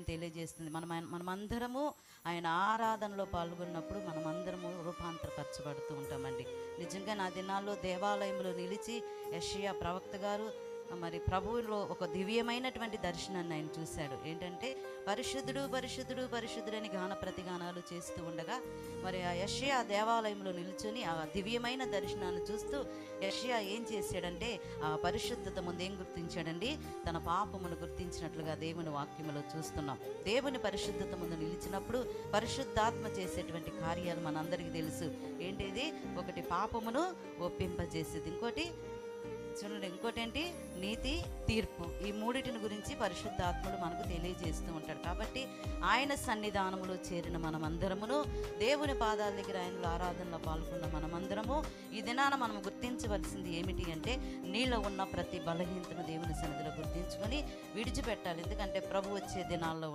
వాక్యం తెలియజేస్తుంది. మనం మనమందరము ఆయన ఆరాధనలో పాల్గొన్నప్పుడు మనమందరము రూపాంతరపరచబడుతూ ఉంటామండి. నిజంగా నా దినాల్లో దేవాలయంలో నిలిచి యషియా ప్రవక్త గారు మరి ప్రభువులో ఒక దివ్యమైనటువంటి దర్శనాన్ని ఆయన చూశాడు. ఏంటంటే పరిశుద్ధుడు పరిశుద్ధుడు పరిశుద్ధుడని గాన ప్రతిగానాలు చేస్తూ ఉండగా మరి ఆ యషయా దేవాలయంలో నిల్చుని ఆ దివ్యమైన దర్శనాన్ని చూస్తూ యషయా ఏం చేశాడంటే ఆ పరిశుద్ధత ముందు ఏం గుర్తించాడండి? తన పాపమును గుర్తించినట్లుగా దేవుని వాక్యములో చూస్తున్నాం. దేవుని పరిశుద్ధత ముందు నిలిచినప్పుడు పరిశుద్ధాత్మ చేసేటువంటి కార్యాలు మనందరికీ తెలుసు. ఏంటిది? ఒకటి పాపమును ఒప్పింపజేసేది. ఇంకోటి చూడండి ఇంకోటి ఏంటి నీతి తీర్పు. ఈ మూడిటిని గురించి పరిశుద్ధాత్ముడు మనకు తెలియజేస్తూ ఉంటాడు. కాబట్టి ఆయన సన్నిధానములో చేరిన మనమందరమును దేవుని పాదాల దగ్గర ఆయనలో ఆరాధనలో పాల్గొన్న మనమందరము ఈ దినాన మనం గుర్తించవలసింది ఏమిటి అంటే నీలో ఉన్న ప్రతి బలహీనతను దేవుని సన్నిధిలో గుర్తించుకొని విడిచిపెట్టాలి. ఎందుకంటే ప్రభు వచ్చే దినాల్లో